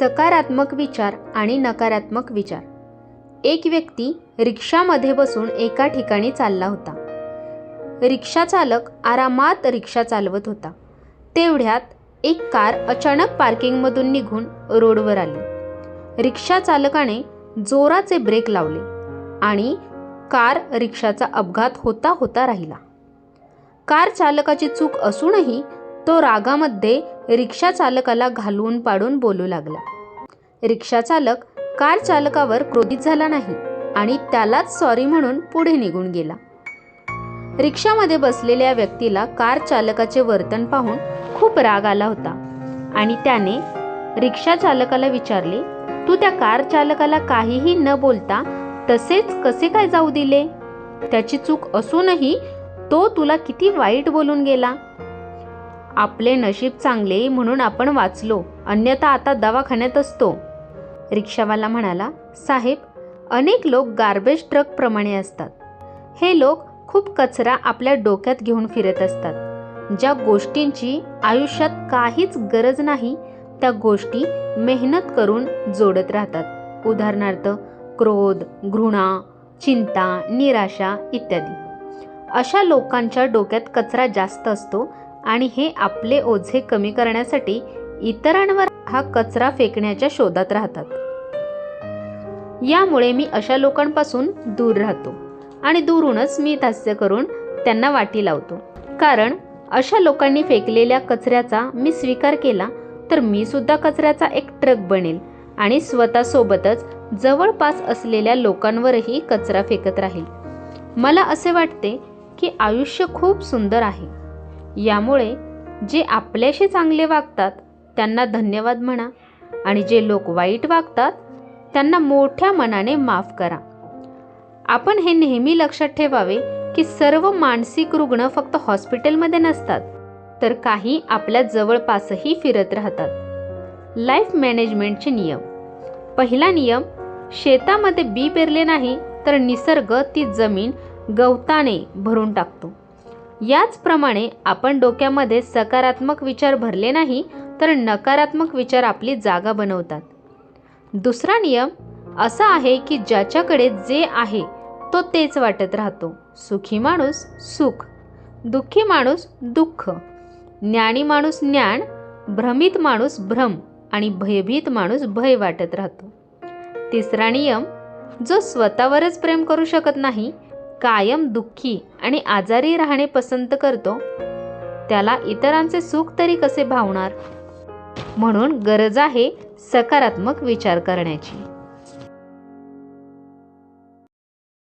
सकारात्मक विचार आणि नकारात्मक विचार. एक व्यक्ती रिक्षामध्ये बसून एका ठिकाणी चालला होता. रिक्षा चालक आरामात रिक्षा चालवत होता. तेवढ्यात एक कार अचानक पार्किंगमधून निघून रोडवर आली. रिक्षा चालकाने जोराचे ब्रेक लावले आणि कार रिक्षाचा अपघात होता होता राहिला. कार चालकाची चूक असूनही तो रागामध्ये रिक्षा चालकाला घालवून पाडून बोलू लागला. रिक्षा चालक कार चालकावर क्रोधित झाला नाही आणि त्यालाच सॉरी म्हणून पुढे निघून गेला. रिक्षामध्ये बसलेल्या व्यक्तीला कार चालकाचे वर्तन पाहून खूप राग आला होता आणि त्याने रिक्षा चालकाला विचारले तू त्या कार चालकाला काहीही न बोलता तसेच कसे काय जाऊ दिले? त्याची चूक असूनही तो तुला किती वाईट बोलून गेला? आपले नशीब चांगले म्हणून आपण वाचलो. अन्यथा आता दवाखान्यात असतो. रिक्षावाला म्हणाला साहेब अनेक लोक गार्बेज ट्रकप्रमाणे असतात. हे लोक खूप कचरा आपल्या डोक्यात घेऊन फिरत असतात. ज्या गोष्टींची आयुष्यात काहीच गरज नाही त्या गोष्टी मेहनत करून जोडत राहतात. उदाहरणार्थ क्रोध घृणा चिंता निराशा इत्यादी. अशा लोकांच्या डोक्यात कचरा जास्त असतो आणि हे आपले ओझे कमी करण्यासाठी इतरांवर हा कचरा फेकण्याच्या शोधात राहतात. यामुळे मी अशा लोकांपासून दूर राहतो आणि दूरूनच मी हास्य करून त्यांना वाटी लावतो. कारण अशा लोकांनी फेकलेल्या कचऱ्याचा मी स्वीकार केला तर मी सुद्धा कचऱ्याचा एक ट्रक बनेल आणि स्वतःसोबतच जवळपास असलेल्या लोकांवरही कचरा फेकत राहील. मला असे वाटते की आयुष्य खूप सुंदर आहे. यामुळे जे आपल्याशी चांगले वागतात त्यांना धन्यवाद म्हणा आणि जे लोक वाईट वागतात त्यांना मोठ्या मनाने माफ करा. आपण हे नेहमी लक्षात ठेवावे की सर्व मानसिक रुग्ण फक्त हॉस्पिटलमध्ये नसतात तर काही आपल्या जवळपासही फिरत राहतात. लाईफ मॅनेजमेंटचे नियम. पहिला नियम शेतामध्ये बी पेरले नाही तर निसर्ग ती जमीन गवताने भरून टाकतो. याचप्रमाणे आपण डोक्यामध्ये सकारात्मक विचार भरले नाही तर नकारात्मक विचार आपली जागा बनवतात. दुसरा नियम असा आहे की ज्याच्याकडे जे आहे तो तेच वाटत राहतो. सुखी माणूस सुख दुःखी माणूस दुःख ज्ञानी माणूस ज्ञान भ्रमित माणूस भ्रम आणि भयभीत माणूस भय वाटत राहतो. तिसरा नियम जो स्वतःवरच प्रेम करू शकत नाही कायम दुःखी आणि आजारी राहणे पसंत करतो. त्याला इतरांचे सुख तरी कसे भावणार? म्हणून गरज आहे सकारात्मक विचार करण्याची.